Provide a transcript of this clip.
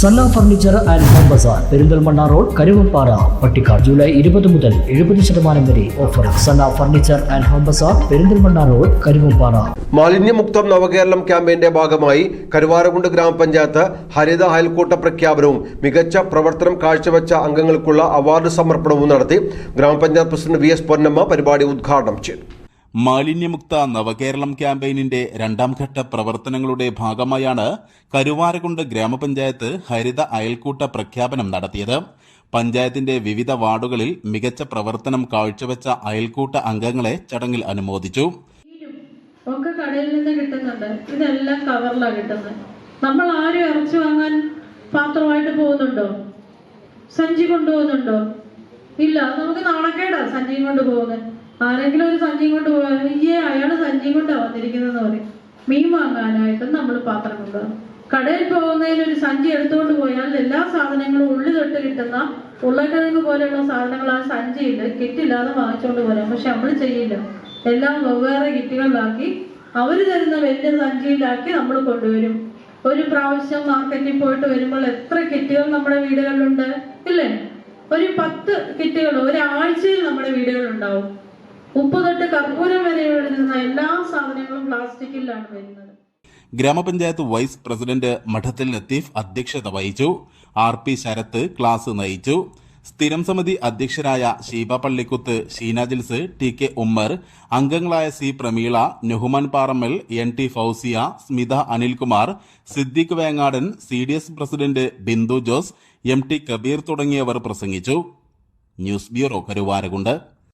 Sanna furniture and home bazaar Perinthalmanna road Karuvappara Pattikkad July ഇരുപത് മുതൽ എഴുപത് ശതമാനം വരെ offer Sanna furniture and home bazaar Perinthalmanna road Karuvappara Malinyamuktham Navakeralam ക്യാമ്പയിന്റെ ഭാഗമായി കരുവാരകുണ്ട് ഗ്രാമപഞ്ചായത്ത് ഹരിത അയൽക്കൂട്ട പ്രഖ്യാപനവും മികച്ച പ്രവർത്തനം കാഴ്ചവെച്ച അംഗങ്ങൾക്കുള്ള അവാർഡ് സമർപ്പണവും നടത്തി ഗ്രാമപഞ്ചായത്ത് പ്രസിഡന്റ് വി എസ് പൊന്നമ്മ പരിപാടി ഉദ്ഘാടനം ചെയ്തു. മാലിന്യമുക്ത നവകേരളം ക്യാമ്പയിനിന്റെ രണ്ടാം ഘട്ട പ്രവർത്തനങ്ങളുടെ ഭാഗമായാണ് കരുവാരകുണ്ട് ഗ്രാമപഞ്ചായത്ത് ഹരിത അയൽക്കൂട്ട പ്രഖ്യാപനം നടത്തിയത്. പഞ്ചായത്തിന്റെ വിവിധ വാർഡുകളിൽ മികച്ച പ്രവർത്തനം കാഴ്ചവെച്ച അയൽക്കൂട്ട അംഗങ്ങളെ ചടങ്ങിൽ അനുമോദിച്ചു. ഒക്കെ കടയിൽ നിന്ന് കിട്ടുന്നുണ്ട്. ഇതെല്ലാം കവറിലാണ് കിട്ടുന്നത്. നമ്മൾ ആരും ഇറച്ചി വാങ്ങാൻ പാത്രമായിട്ട് പോകുന്നുണ്ടോ? സഞ്ചി കൊണ്ടുപോകുന്നുണ്ടോ? ഇല്ല. നമുക്ക് നാണക്കേടാ സഞ്ചിയും കൊണ്ട് പോകുന്നത്. ആരെങ്കിലും ഒരു സഞ്ചിയും കൊണ്ട് പോയാൽ അയ്യേ അയാൾ സഞ്ചിയും കൊണ്ടാ വന്നിരിക്കുന്നതെന്ന് പറയും. മീൻ വാങ്ങാനായിട്ടും നമ്മൾ പാത്രം കൊണ്ടുപോകും കടയിൽ പോകുന്നതിന് ഒരു സഞ്ചി എടുത്തുകൊണ്ട് പോയാൽ എല്ലാ സാധനങ്ങളും ഉള്ളി തൊട്ട് കിട്ടുന്ന ഉള്ളക്കിഴങ്ങ് പോലെയുള്ള സാധനങ്ങൾ ആ സഞ്ചിയിൽ കിറ്റില്ലാതെ വാങ്ങിച്ചുകൊണ്ട് പോരാം. പക്ഷെ നമ്മൾ ചെയ്യില്ല. എല്ലാം വെവ്വേറെ കിറ്റുകളിലാക്കി അവർ തരുന്ന വലിയ സഞ്ചിയിലാക്കി നമ്മൾ കൊണ്ടുവരും. ഒരു പ്രാവശ്യം മാർക്കറ്റിൽ പോയിട്ട് വരുമ്പോൾ എത്ര കിറ്റുകൾ നമ്മുടെ വീടുകളിലുണ്ട്? ഇല്ലേ? ഒരു പത്ത് കിറ്റുകൾ ഒരാഴ്ചയിൽ നമ്മുടെ വീടുകളുണ്ടാവും ഉപ്പ് തൊട്ട് കർപ്പൂരം വരെ എല്ലാ സാധനങ്ങളും പ്ലാസ്റ്റിക്കിലാണ് വരുന്നത്. ഗ്രാമപഞ്ചായത്ത് വൈസ് പ്രസിഡന്റ് മഠത്തിൽ ലത്തീഫ് അധ്യക്ഷത വഹിച്ചു. ആർ പി ശരത്ത് ക്ലാസ് നയിച്ചു. സ്ഥിരം സമിതി അധ്യക്ഷരായ ഷീബ പള്ളിക്കുത്ത് ഷീന ജിൽസ് ടി കെ ഉമ്മർ അംഗങ്ങളായ C Prameela Nehuman Parammal N T Fousiya Smitha Anilkumar Siddique Vengadan C D S president Bindu Jose M T Kabeer തുടങ്ങിയവർ പ്രസംഗിച്ചു. News bureau Karuvarakundu.